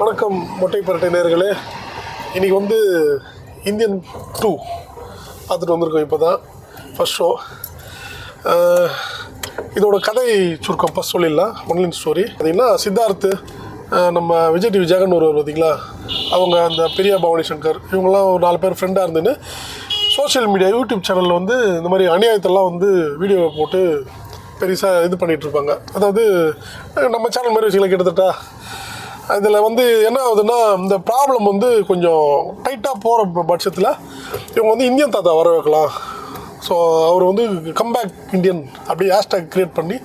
வணக்கம் மொட்டை பரட்டை நேர்களே இன்றைக்கி வந்து இந்தியன் டூ பார்த்துட்டு வந்திருக்கோம் இப்போ தான் ஃபஸ்ட் ஷோ இதோட கதை சுருக்கம் ஃபஸ்ட் சொல்லிடலாம். ஒன்லைன் ஸ்டோரி பார்த்திங்கன்னா சித்தார்த்து நம்ம விஜய் டிவி ஜெகன் ஒருவர் பார்த்தீங்களா? அவங்க அந்த பெரியா பவானி சங்கர் இவங்கெல்லாம் ஒரு நாலு பேர் ஃப்ரெண்டாக இருந்துன்னு சோஷியல் மீடியா யூடியூப் சேனலில் வந்து இந்த மாதிரி அநியாயத்தெல்லாம் வந்து வீடியோ போட்டு பெருசாக இது பண்ணிகிட்ருப்பாங்க அதாவது நம்ம சேனல் மாதிரி வச்சுக்கலாம் கிட்டத்தட்ட. இதில் வந்து என்ன ஆகுதுன்னா இந்த ப்ராப்ளம் வந்து கொஞ்சம் டைட்டாக போகிற பட்சத்தில் இவங்க வந்து இந்தியன் தாத்தா வர வைக்கலாம் ஸோ அவர் வந்து கம்பேக் இந்தியன் அப்படி ஹேஷ்டேக் க்ரியேட் பண்ணி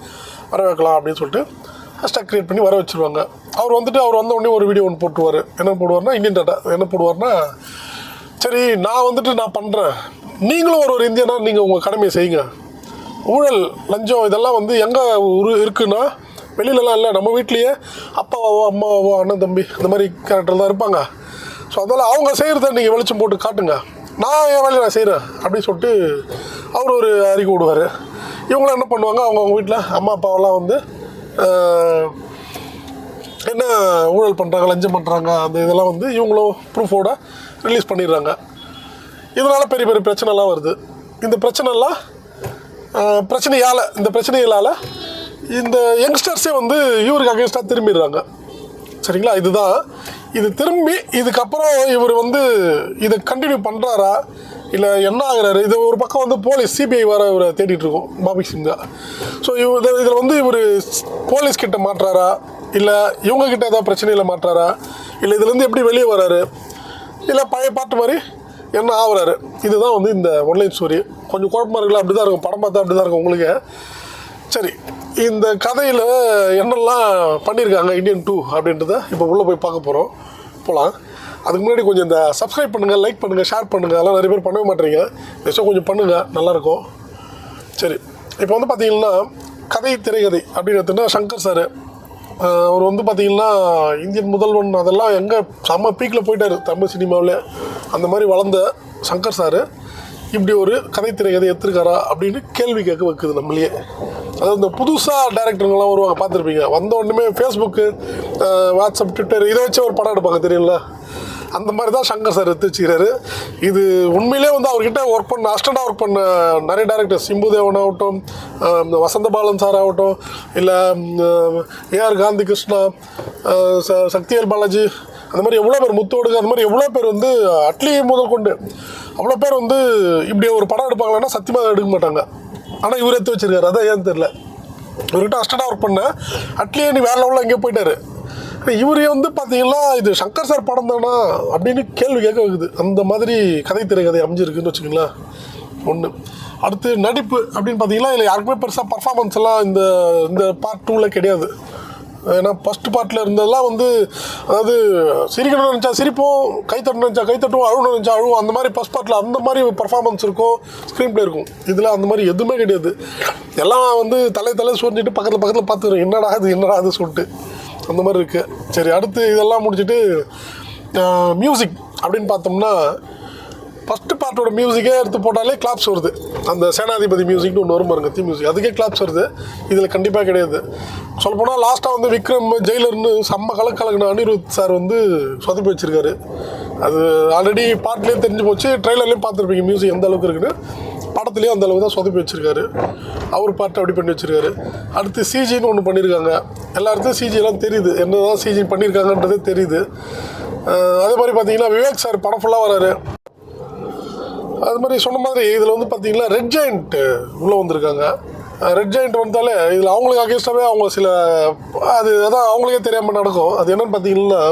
வர வைக்கலாம் அப்படின்னு சொல்லிட்டு ஹேஷ்டேக் க்ரியேட் பண்ணி வர வச்சுருவாங்க. அவர் வந்துட்டு அவர் வந்த உடனே ஒரு வீடியோ ஒன்று போட்டுருவார். என்ன போடுவார்னா இந்தியன் டாட்டா என்ன போடுவார்னா சரி நான் வந்துட்டு நான் பண்ணுறேன் நீங்களும் ஒரு ஒரு இந்தியனா நீங்கள் உங்கள் கடமையை செய்யுங்க. ஊழல் லஞ்சம் இதெல்லாம் வந்து எங்கே உரு இருக்குன்னா வெளியிலலாம் இல்லை நம்ம வீட்லேயே அப்பாவோ அம்மாவோ அண்ணன் தம்பி இந்த மாதிரி கேரக்டர் தான் இருப்பாங்க. ஸோ அதனால் அவங்க செய்கிறத நீங்கள் வெளிச்சம் போட்டு காட்டுங்க. நான் என் வேலையை நான் செய்கிறேன் அப்படின்னு சொல்லிட்டு அவர் ஒரு அறிக்கை விடுவார். இவங்களாம் என்ன பண்ணுவாங்க? அவங்க அவங்க வீட்டில் அம்மா அப்பாவெல்லாம் வந்து என்ன ஊழல் பண்ணுறாங்க லஞ்சம் பண்ணுறாங்க அந்த இதெல்லாம் வந்து இவங்களும் ப்ரூஃபோட ரிலீஸ் பண்ணிடுறாங்க. இதனால் பெரிய பெரிய பிரச்சனைலாம் வருது. இந்த பிரச்சனைலாம் பிரச்சனையால் இந்த பிரச்சனைகளால் இந்த யங்ஸ்டர்ஸே வந்து இவருக்கு அகேன்ஸ்டாக திரும்பிடுறாங்க. சரிங்களா? இதுதான். இது திரும்பி இதுக்கப்புறம் இவர் வந்து இதை கண்டினியூ பண்ணுறாரா இல்லை என்ன ஆகிறாரு? இது ஒரு பக்கம் வந்து போலீஸ் சிபிஐ வர இவரை தேடிட்டு இருக்கோம் பாபி சிங்கா. ஸோ இவர் இதில் வந்து இவர் போலீஸ் கிட்ட மாட்டுறாரா? இல்லை இவங்க கிட்ட ஏதாவது பிரச்சனையில் மாட்டுறாரா? இல்லை இதுலேருந்து எப்படி வெளியே வராரு? இல்லை பழைய பாட்டு மாதிரி என்ன ஆகுறாரு? இதுதான் வந்து இந்த ஒன்லைன் ஸ்டோரி கொஞ்சம் குழப்பமா இருக்குல்ல? அப்படி தான் இருக்கும். படம் பார்த்தா அப்படி தான் இருக்கும் உங்களுக்கு. சரி. இந்த கதையில் என்னெல்லாம் பண்ணியிருக்காங்க இந்தியன் டூ அப்படின்றத இப்போ உள்ளே போய் பார்க்க போகிறோம் போகலாம் அதுக்கு முன்னாடி கொஞ்சம் இந்த சப்ஸ்கிரைப் பண்ணுங்கள் லைக் பண்ணுங்கள் ஷேர் பண்ணுங்கள் அதெல்லாம் நிறைய பேர் பண்ணவே மாட்டேறீங்க விஷயம் கொஞ்சம் பண்ணுங்கள் நல்லாயிருக்கும் சரி. இப்போ வந்து பார்த்தீங்கன்னா கதை திரைக்கதை அப்படின்னு எடுத்துன்னா சங்கர் சார் அவர் வந்து பார்த்தீங்கன்னா இந்தியன் முதல்வன் அதெல்லாம் எங்கே செம்ம பீக்கில் போயிட்டார். தமிழ் சினிமாவில் அந்த மாதிரி வளர்ந்த சங்கர் சார் இப்படி ஒரு கதை திரைக்கதை எடுத்திருக்காரா அப்படின்னு கேள்வி கேட்க வைக்குது நம்மளையே அதாவது இந்த புதுசாக டேரக்டருங்கெல்லாம் வருவாங்க பார்த்துருப்பீங்க. வந்த உடனே ஃபேஸ்புக்கு வாட்ஸ்அப் ட்விட்டர் இதை வச்சு ஒரு படம் எடுப்பாங்க தெரியுங்களா அந்த மாதிரி தான் சங்கர் சார் எடுத்து வச்சுக்கிறாரு இது உண்மையிலே வந்து அவர்கிட்ட ஒர்க் பண்ண அஸ்டண்டாக ஒர்க் பண்ண நிறைய டேரக்டர் சிம்புதேவன் ஆகட்டும் இந்த வசந்த பாலன் சார் ஆகட்டும் இல்லை ஏஆர் காந்தி கிருஷ்ணா சக்திவேல் பாலாஜி அந்த மாதிரி எவ்வளோ பேர் முத்தோடுங்க அந்த மாதிரி எவ்வளோ பேர் வந்து அட்லி முதல் கொண்டு அவ்வளோ பேர் வந்து இப்படி ஒரு படம் எடுப்பாங்களான்னா சத்தியமாக எடுக்க மாட்டாங்க. ஆனால் இவர் எடுத்து வச்சிருக்காரு. அதான் ஏன்னு தெரில இவர்கிட்ட அஸ்டண்டாக ஒர்க் பண்ண. அட்லியே நீ வேற லெவலில் எங்கேயோ போயிட்டாரு. இவர் வந்து பார்த்தீங்கன்னா இது சங்கர் சார் படம் தானா அப்படின்னு கேள்வி கேட்க வைக்குது. அந்த மாதிரி கதை திரைக்கதை அமைஞ்சிருக்குன்னு வச்சுக்கோங்களேன். ஒன்று அடுத்து நடிப்பு அப்படின்னு பார்த்தீங்கன்னா இதில் யாருக்குமே பெருசாக பர்ஃபார்மன்ஸ் எல்லாம் இந்த இந்த பார்ட் டூவில் கிடையாது. ஏன்னா ஃபஸ்ட் பார்ட்டில் இருந்ததெல்லாம் வந்து அதாவது சிரிக்கணும்னு நினச்சா சிரிப்போம் கைத்தட்டணும் நினச்சா கைத்தட்டுவோம் அழுவணும் நினச்சா அழுவோம் அந்த மாதிரி ஃபஸ்ட் பார்ட்டில் அந்த மாதிரி பர்ஃபார்மன்ஸ் இருக்கும் ஸ்க்ரீன் ப்ளே இருக்கும். இதில் அந்த மாதிரி எதுவுமே கிடையாது. எல்லாம் வந்து தலை தலை சோர்ந்துட்டு பக்கத்தில் பக்கத்தில் பார்த்துரும் என்னடா அது என்னடா அது சொல்லிட்டு. அந்த மாதிரி இருக்குது சரி அடுத்து இதெல்லாம் முடிச்சுட்டு மியூசிக் அப்படின்னு பார்த்தோம்னா ஃபஸ்ட்டு பார்ட்டோட மியூசிக்கே எடுத்து போட்டாலே கிளாப்ஸ் வருது. அந்த சேனாதிபதி மியூசிக்னு ஒன்று வரும் பாருங்க தீ மியூசிக் அதுக்கே கிளாப்ஸ் வருது. இதில் கண்டிப்பாக கிடையாது. சொல்லப்போனால் லாஸ்ட்டாக வந்து விக்ரம் ஜெயிலர்னு செம்ம கலக்கு அனிருத் சார் வந்து சொதப்பி வச்சிருக்காரு. அது ஆல்ரெடி பாட்டிலே தெரிஞ்சு போச்சு ட்ரெய்லர்லேயும் பார்த்துருப்பீங்க மியூசிக் எந்த அளவுக்கு இருக்குன்னு. படத்துலேயும் அந்த அளவுக்கு தான் சொதப்பி வச்சிருக்காரு. அவர் பாட்டு அப்படி பண்ணி வச்சிருக்காரு. அடுத்து சிஜின்னு ஒன்று பண்ணியிருக்காங்க எல்லா இடத்துலையும் தெரியுது. என்ன தான் சிஜி பண்ணியிருக்காங்கன்றதே தெரியுது. அதே மாதிரி பார்த்தீங்கன்னா விவேக் சார் படம் ஃபுல்லாக வராரு. அது மாதிரி சொன்ன மாதிரி இதில் வந்து பார்த்தீங்கன்னா ரெட் ஜெயிண்ட் உள்ளே வந்திருக்காங்க. ரெட் ஜெயிண்ட் வந்தாலே இதில் அவங்களுக்கு அகேன்ஸ்டாகவே அவங்க சில அது அதான் அவங்களுக்கே தெரியாமல் நடக்கும். அது என்னன்னு பார்த்தீங்கன்னா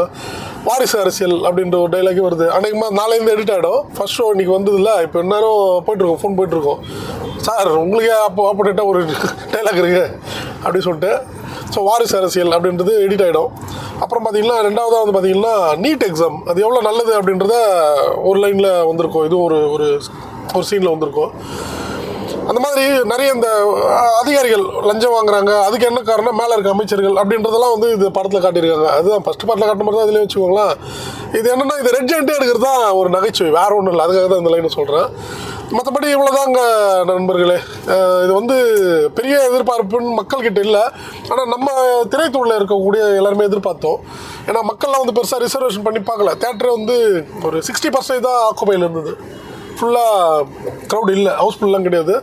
வாரிசு அரசியல் அப்படின்ற ஒரு டைலாகே வருது. அன்றைக்குமா நாளைந்து எடிட் ஆகிடும் ஃபஸ்ட் ஷோ இன்றைக்கி வந்ததில்ல. இப்போ எந்நேரம் போயிட்டுருக்கோம் ஃபோன் போயிட்டுருக்கோம் சார் உங்களுக்கே அப்போ ஆப்போனேட்டாக ஒரு டைலாக் இருக்குது அப்படின்னு சொல்லிட்டு. ஸோ வாரிசு அரசியல் அப்படின்றது எடிட் ஆகிடும் அப்புறம் பார்த்தீங்கன்னா ரெண்டாவதாக வந்து பார்த்தீங்கன்னா நீட் எக்ஸாம் அது எவ்வளோ நல்லது அப்படின்றத ஒரு லைனில் வந்திருக்கும். இதுவும் ஒரு ஒரு ஒரு சீனில் வந்திருக்கும். அந்த மாதிரி நிறைய இந்த அதிகாரிகள் லஞ்சம் வாங்குறாங்க. அதுக்கு என்ன காரணம்? மேலே இருக்க அமைச்சர்கள் அப்படின்றதெல்லாம் வந்து இது படத்தில் காட்டியிருக்காங்க. அதுதான் ஃபஸ்ட் படத்தில் காட்டின மாதிரி தான் இதில் வச்சுக்கோங்களேன். இது என்னென்னா இது ரெட் ஜெயின்ட்டே எடுக்கிறது தான் ஒரு நகைச்சுவை. வேறு ஒன்றும் இல்லை. அதுக்காக தான் இந்த லைனை சொல்கிறேன் மற்றபடி இவ்வளோதாங்க நண்பர்களே. இது வந்து பெரிய எதிர்பார்ப்புன்னு மக்கள்கிட்ட இல்லை. ஆனால் நம்ம திரைத்துறையில் இருக்கக்கூடிய எல்லாருமே எதிர்பார்த்தோம். ஏன்னா மக்கள்லாம் வந்து பெருசாக ரிசர்வேஷன் பண்ணி பார்க்கல. தேட்டர் வந்து ஒரு சிக்ஸ்டி பர்சன்டேஜ் தான் ஆக்குபையில் இருந்தது. ஃபுல்லாக க்ரௌட் இல்லை. ஹவுஸ்ஃபுல்லாம் கிடையாது.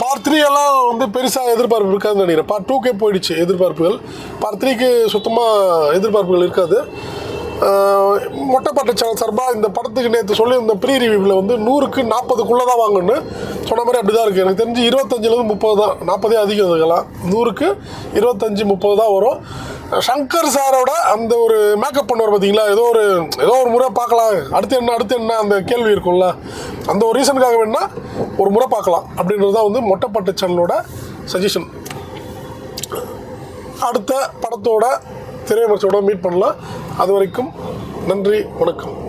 பார்ட் த்ரீ எல்லாம் வந்து பெருசாக எதிர்பார்ப்பு இருக்காதுன்னு நினைக்கிறேன். பார்ட் டூக்கே போயிடுச்சு எதிர்பார்ப்புகள். பார்ட் த்ரீக்கு சுத்தமாக எதிர்பார்ப்புகள் இருக்காது. மொட்டைப்பாட்டை சேனல் சார்பாக இந்த படத்துக்கு நேற்று சொல்லி இந்த ப்ரீ ரிவ்யூவில் வந்து நூறுக்கு நாற்பதுக்குள்ளே தான் வாங்கணும்னு சொன்ன மாதிரி அப்படி தான் இருக்குது எனக்கு தெரிஞ்சு இருபத்தஞ்சிலேருந்து முப்பது தான். நாற்பதே அதிகம் இதுக்கெல்லாம் நூறுக்கு இருபத்தஞ்சி முப்பது தான் வரும். சங்கர் சாரோட அந்த ஒரு மேக்கப் பண்ணுவார் பார்த்தீங்களா ஏதோ ஒரு ஏதோ ஒரு முறை பார்க்கலாம். அடுத்து என்ன அடுத்து என்ன அந்த கேள்வி இருக்கும்ல. அந்த ஒரு ரீசனுக்காக வேணா ஒரு முறை பார்க்கலாம். அப்படின்றது தான் வந்து மொட்டைப்பட்ட சேனலோட சஜஷன் அடுத்த படத்தோட திரையமைச்சோட மீட் பண்ணலாம். அது வரைக்கும் நன்றி வணக்கம்.